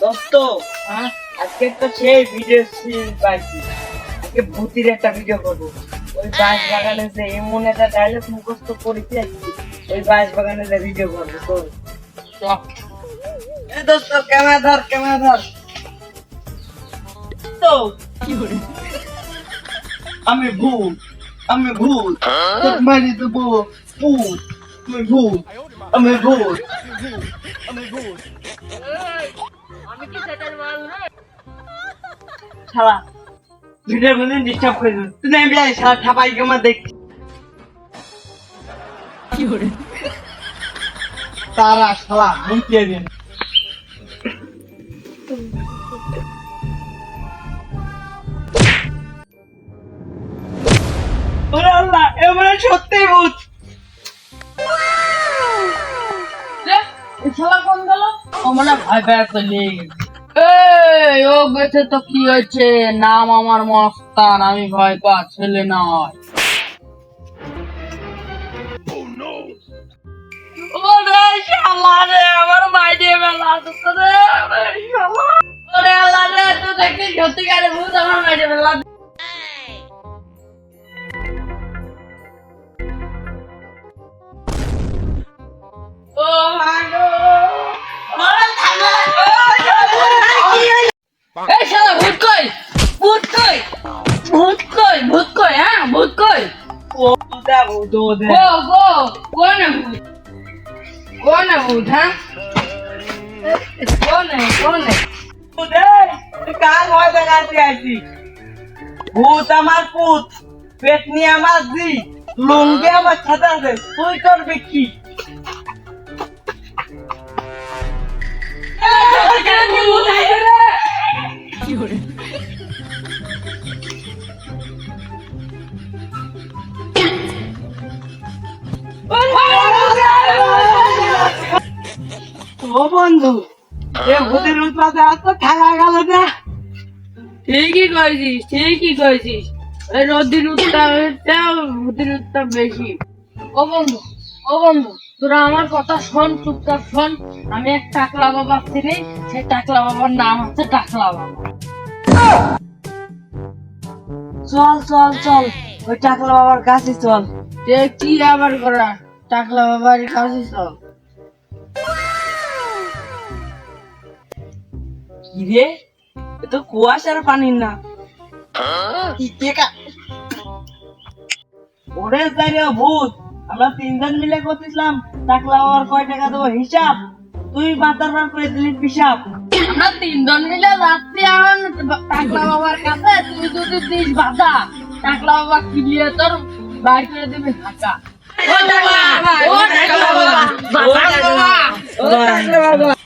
দোস্ত, আজকে একটা সেই ভিডিও পাইছি। আজকে ভূতির একটা ভিডিও করব। ওই বাগানে যে এমন একটা ডায়লগ মুখস্থ করেছি ওই বাগানে যে ভিডিও করব, তো। দোস্ত ক্যামেরা ধর ক্যামেরা ধর। তো, আমি ভূত আমি ভূত। তোর মারি দেবো ভূত। আমি ভূত আমি ভূত। শালা ভিডিওর মধ্যে ডিস্টার্ব করে দিল। তুই শালা ঠাপাই কেমন দেখছি। তারা শালা মুখিয়ে দিন ওরে আল্লাহ এবারে সত্যি ভূত। ও মনে ভয় ভয় করলে এই, ও গেছে তো কি হয়েছে? নাম আমার মস্তান, আমি ভয় পা ছেলে নয়। আমার মাইডে মেলা আসছে রে ওরে শালা। ওরে আল্লাহ রে, তুই দেখি সত্যিকারে ভূত, আমার মাইডে মেলা দা ভূত ওদের গো গো কোন ভূত কোন ভূত হ্যাঁ কোন কোন ওদের কাল ভয় দেখাতে আইছি। ভূত আমার পুত পেট নিয়ে আমার জি লুঙ্গি আমার ছাতা আছে তুই করবি কি ও বন্ধু এ ভূতের উৎপাতে তো থাকা গেল না। ঠিকই কইছিস ঠিকই কইছিস। এই নদীর উত্তাপটা ভূতের উত্তাপ বেশি। ও বন্ধু ও বন্ধু তোরা আমার কথা শোন চুপচাপ শোন। আমি এক টাকলা বাবা চিনি সেই টাকলা বাবার নাম হচ্ছে টাকলা বাবা। চল চল চল ওই টাকলা বাবার কাছে চল। কি আবার করা টাকলা বাবার কাছে চল। কি রে এ তো কুয়াশার পানি না। ওরে যাই রে ভূত আমরা তিনজন মিলে করতেছিলাম টাকলা বাবার কয় টাকা দেবো হিসাব? তুই মাথার বার করে দিলি পিসাব আমরা তিনজন মিলে যাচ্ছি এখন টাকলা বাবার কাছে তুই যদি দিস বাধা টাকলা বাবা কিলিয়ে তোর বাইর করে দিবি হাঁকা ও টাকলা বাবা ও টাকলা বাবা টাকলা বাবা ও টাকলা বাবা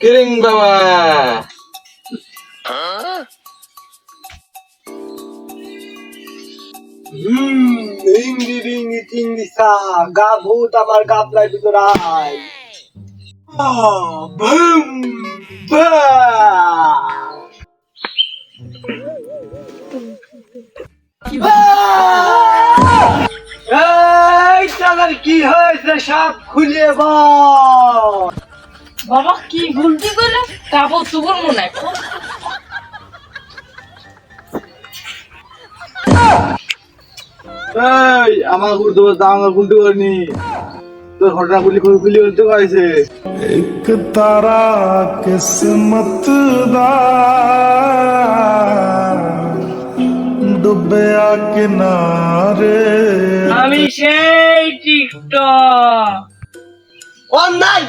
কিরিং বাবা। হুম ইংরি রিঙ্গি চিঙ্গি সা গা ভূত আমার গাবলার ভিতর আয় ভুম বা এই, তাদের কি হয়েছে সব খুলে বল। বাবা কি গুলতি করে কাপড় চুপড় মনে এই আমার গুরুত্ব গুলতি তোর ঘটনা গুলি করে গুলি পারছে এক তারা কিসমত ডুবে আমি সেই টিকটক। অন্যায়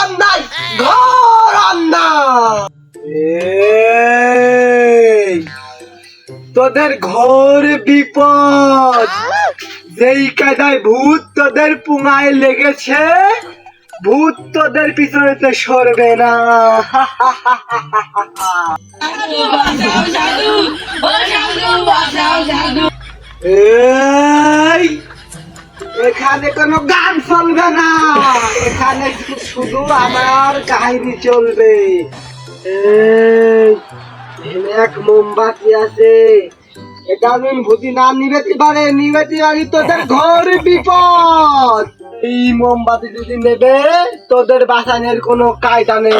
অন্যায় ঘর অন্যায়। তোদের ঘোর বিপদ। যেই কাদায় ভূত তোদের পুঙায় লেগেছে ভূত তোদের পিছনেতে সরবে না। এই এখানে কোনো গান চলবে না। এখানে শুধু আমার কাহিনী চলবে। এক মোমবাতি আছে। এটা দিন ভূতি না নিবেতে পারে নিবেতে পারি তোদের ঘর বিপদ। এই মোমবাতি যদি নেবে তোদের বাঁচানোর কোনো কায়দা নেই।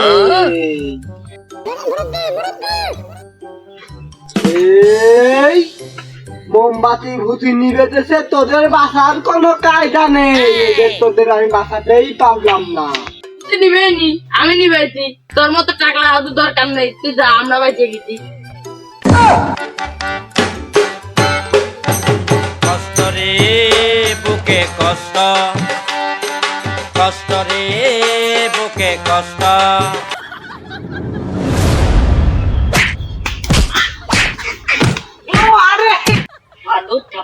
এই মোমবাতি ভূতি নিবেতেছে তোদের বাঁচার কোনো কায়দা নেই। এদের তোদের আমি বাসাতেই পারলাম না। তুই নিবে নি আমি নিবেছি তোর মতো টাকা হয়তো দরকার নেই তুই যা আমরা বাইচে গেছি। কষ্ট রে বুকে কষ্ট। কষ্ট রে বুকে কষ্ট।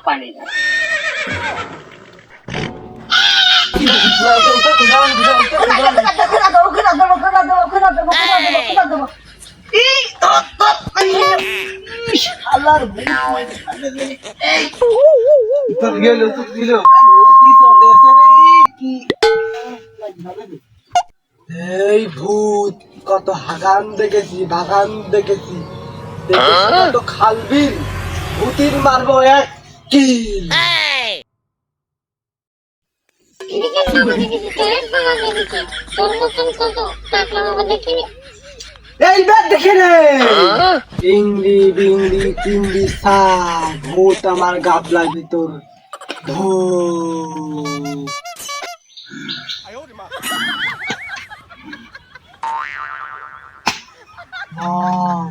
চাপানি না। দিল এই ভূত, কত হাগান দেখেছি, বাগান দেখেছি। দেখেছি কত খালবিল। ভূতির মারবো এক দেখে রে ইংলি বিংলি তিংলি সা ভূত আমার গাবলার ভিতর ভূত মম,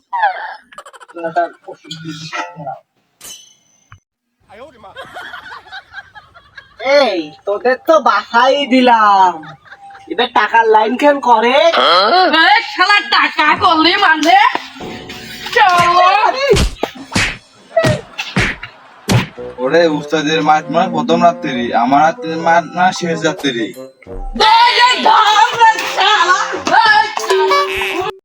তোর ওষুধ। এই তোদের তো বাসাই দিলাম। এবার টাকার লাইন কেন করে? শালা টাকা করলি মানে? ওরে উস্তাদের মাঠ মানে প্রথম রাত্রি আমার রাত্রির মাঠ না শেষ রাত্রি।